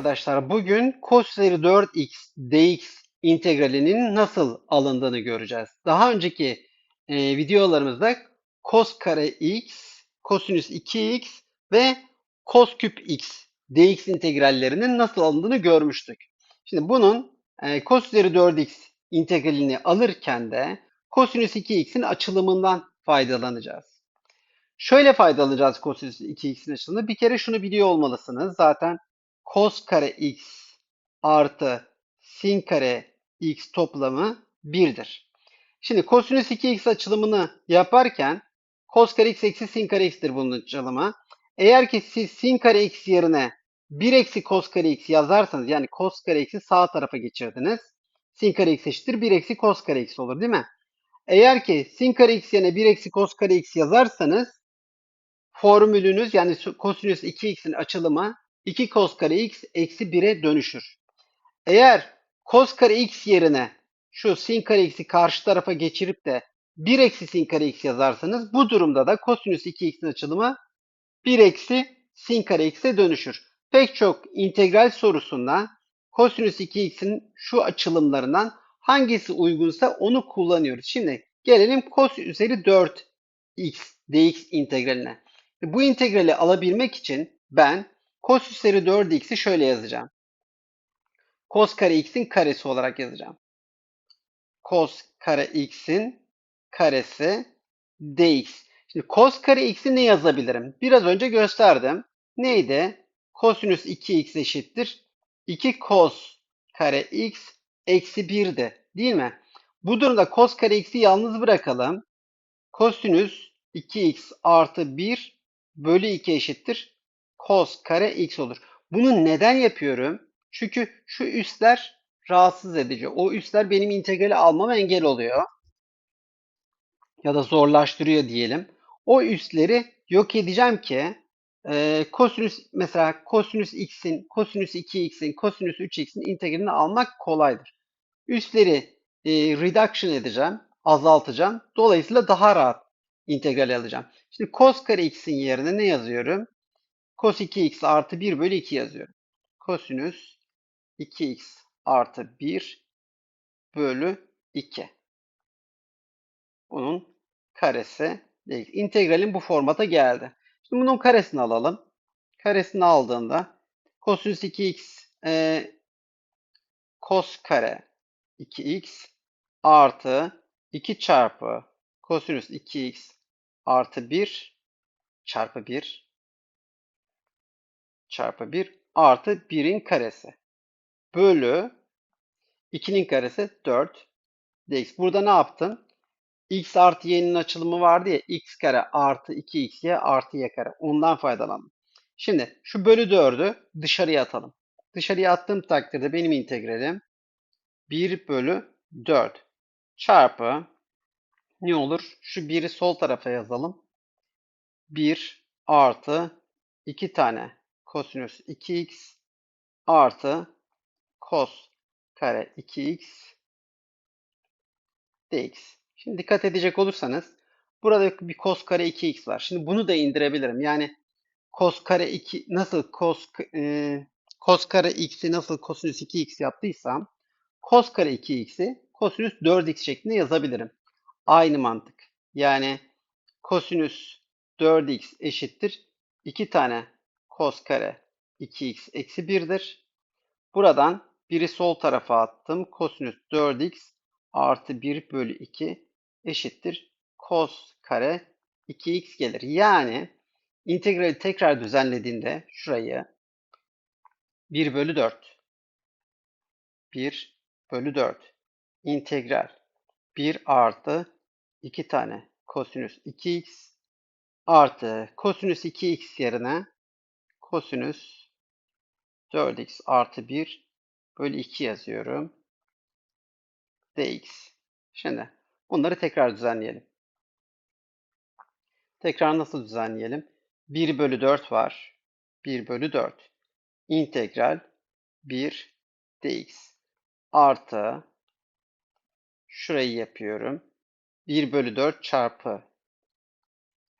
arkadaşlar. Bugün cos üzeri 4x dx integralinin nasıl alındığını göreceğiz. Daha önceki e, videolarımızda cos kare x, kosinüs 2x ve cos küp x dx integrallerinin nasıl alındığını görmüştük. Şimdi bunun e, cos üzeri 4x integralini alırken de kosinüs 2x'in açılımından faydalanacağız. Şöyle faydalanacağız kosinüs 2x'in açılımını. Bir kere şunu biliyor olmalısınız. Zaten cos kare x artı sin kare x toplamı 1'dir. Şimdi kosinüs 2x açılımını yaparken cos kare x eksi sin kare x'tir bunun açılımı. Eğer ki siz sin kare x yerine 1 eksi cos kare x yazarsanız yani cos kare x'i sağ tarafa geçirdiniz. Sin kare x eşittir 1 eksi cos kare x olur değil mi? Eğer ki sin kare x yerine 1 eksi cos kare x yazarsanız formülünüz yani kosinüs 2x'in açılımı 2 cos kare x eksi 1'e dönüşür. Eğer cos kare x yerine şu sin kare x'i karşı tarafa geçirip de 1 eksi sin kare x yazarsanız bu durumda da kosinüs 2x'in açılımı 1 eksi sin kare x'e dönüşür. Pek çok integral sorusunda kosinüs 2x'in şu açılımlarından hangisi uygunsa onu kullanıyoruz. Şimdi gelelim cos üzeri 4x dx integraline. Bu integrali alabilmek için ben cos üzeri 4x'i şöyle yazacağım. Cos kare x'in karesi olarak yazacağım. Cos kare x'in karesi dx. Şimdi cos kare x'i ne yazabilirim? Biraz önce gösterdim. Neydi? Kosinüs 2x eşittir. 2 cos kare x eksi 1'di. Değil mi? Bu durumda cos kare x'i yalnız bırakalım. Kosinüs 2x artı 1 bölü 2 eşittir. Cos kare x olur. Bunu neden yapıyorum? Çünkü şu üstler rahatsız edici. O üstler benim integrali almama engel oluyor. Ya da zorlaştırıyor diyelim. O üstleri yok edeceğim ki e, kosinüs mesela kosinüs x'in, kosinüs 2x'in, kosinüs 3x'in integralini almak kolaydır. Üstleri e, reduction edeceğim, azaltacağım. Dolayısıyla daha rahat integral alacağım. Şimdi cos kare x'in yerine ne yazıyorum? Cos 2x artı 1 bölü 2 yazıyorum. Kosinüs 2x artı 1 bölü 2. Bunun karesi değil. İntegralin bu formata geldi. Şimdi bunun karesini alalım. Karesini aldığında kosinüs 2x e, cos kare 2x artı 2 çarpı kosinüs 2x artı 1 çarpı 1 çarpı 1 artı 1'in karesi bölü 2'nin karesi 4 dx. Burada ne yaptın? x artı y'nin açılımı vardı ya x kare artı 2xy artı y kare. Ondan faydalandım. Şimdi şu bölü 4'ü dışarıya atalım. Dışarıya attığım takdirde benim integralim 1 bölü 4 çarpı ne olur? Şu 1'i sol tarafa yazalım. 1 artı 2 tane kosinüs 2x artı cos kare 2x dx. Şimdi dikkat edecek olursanız burada bir cos kare 2x var. Şimdi bunu da indirebilirim. Yani cos kare 2 nasıl cos e, cos kare x'i nasıl kosinüs 2x yaptıysam cos kare 2x'i kosinüs 4x şeklinde yazabilirim. Aynı mantık. Yani kosinüs 4x eşittir 2 tane cos kare 2x eksi 1'dir. Buradan biri sol tarafa attım. Kosinüs 4x artı 1 bölü 2 eşittir. Cos kare 2x gelir. Yani integrali tekrar düzenlediğinde şurayı 1 bölü 4 1 bölü 4 integral 1 artı 2 tane kosinüs 2x artı kosinüs 2x yerine kosinüs 4x artı 1 bölü 2 yazıyorum. dx. Şimdi bunları tekrar düzenleyelim. Tekrar nasıl düzenleyelim? 1 bölü 4 var. 1 bölü 4. İntegral 1 dx artı şurayı yapıyorum. 1 bölü 4 çarpı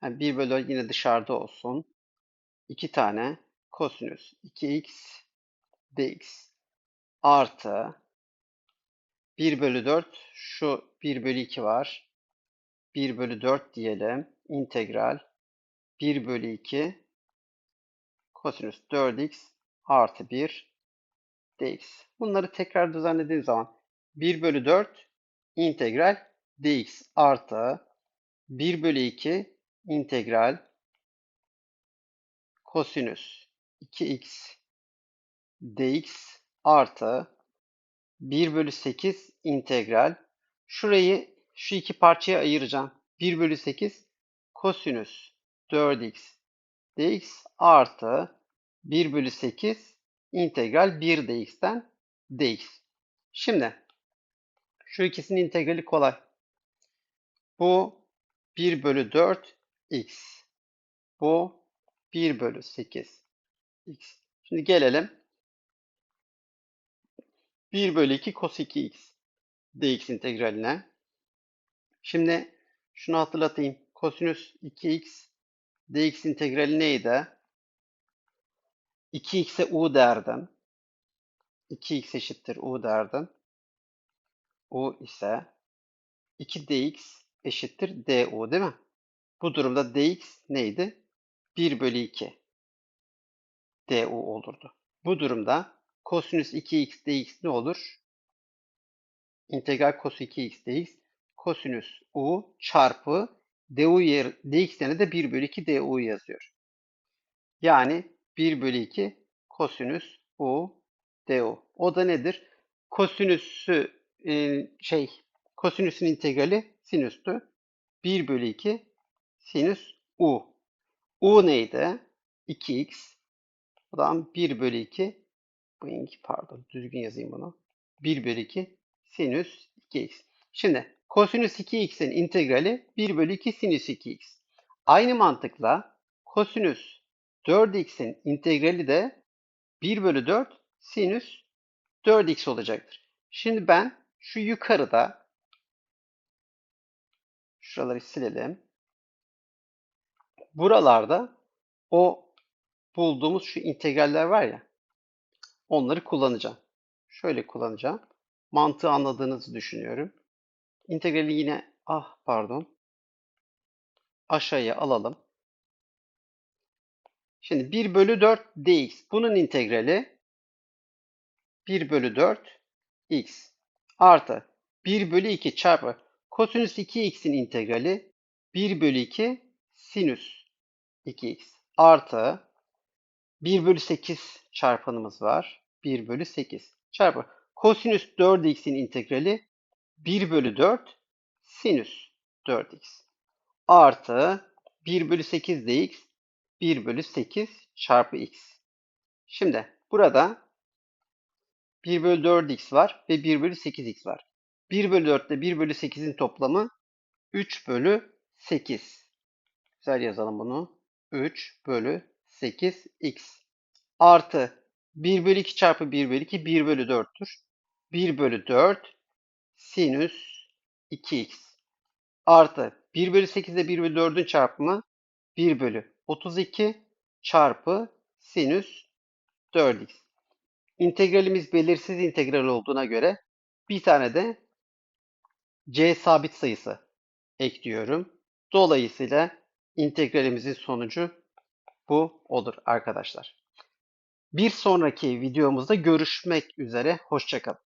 yani 1 bölü 4 yine dışarıda olsun. 2 tane kosinüs 2x dx artı 1 bölü 4 şu 1 bölü 2 var. 1 bölü 4 diyelim. İntegral 1 bölü 2 kosinüs 4x artı 1 dx. Bunları tekrar düzenlediğim zaman 1 bölü 4 integral dx artı 1 bölü 2 integral kosinüs 2x dx artı 1 bölü 8 integral. Şurayı şu iki parçaya ayıracağım. 1 bölü 8 kosinüs 4x dx artı 1 bölü 8 integral 1 dx'ten dx. Şimdi şu ikisinin integrali kolay. Bu 1 bölü 4 x. Bu 1 bölü 8 x. Şimdi gelelim 1 bölü 2 cos 2x dx integraline. Şimdi şunu hatırlatayım. Kosinüs 2x dx integrali neydi? 2x'e u derdim. 2x eşittir u derdim. u ise 2 dx eşittir du değil mi? Bu durumda dx neydi? 1 bölü 2 du olurdu. Bu durumda kosinüs 2x dx ne olur? İntegral cos 2x dx kosinüs u çarpı du yer, dx yerine de 1 bölü 2 du yazıyor. Yani 1 bölü 2 kosinüs u du. O da nedir? Kosinüsü e, şey kosinüsün integrali sinüstü. 1 bölü 2 sinüs u. u neydi? 2x. O zaman 1 bölü 2 Boing, pardon düzgün yazayım bunu. 1 bölü 2 sinüs 2x. Şimdi kosinüs 2x'in integrali 1 bölü 2 sinüs 2x. Aynı mantıkla kosinüs 4x'in integrali de 1 bölü 4 sinüs 4x olacaktır. Şimdi ben şu yukarıda şuraları silelim. Buralarda o bulduğumuz şu integraller var ya onları kullanacağım. Şöyle kullanacağım. Mantığı anladığınızı düşünüyorum. İntegrali yine ah pardon aşağıya alalım. Şimdi 1 bölü 4 dx. Bunun integrali 1 bölü 4 x artı 1 bölü 2 çarpı kosinüs 2x'in integrali 1 bölü 2 sinüs 2x artı 1 bölü 8 çarpanımız var. 1 bölü 8 çarpı kosinüs 4x'in integrali 1 bölü 4 sinüs 4x artı 1 bölü 8 dx 1 bölü 8 çarpı x. Şimdi burada 1 bölü 4x var ve 1 bölü 8x var. 1 bölü 4 ile 1 bölü 8'in toplamı 3 bölü 8. Güzel yazalım bunu. 3 bölü 8x artı 1 bölü 2 çarpı 1 bölü 2 1 bölü 4'tür. 1 bölü 4 sinüs 2x artı 1 bölü 8 ile 1 bölü 4'ün çarpımı 1 bölü 32 çarpı sinüs 4x. İntegralimiz belirsiz integral olduğuna göre bir tane de c sabit sayısı ekliyorum. Dolayısıyla integralimizin sonucu bu olur arkadaşlar. Bir sonraki videomuzda görüşmek üzere. Hoşçakalın.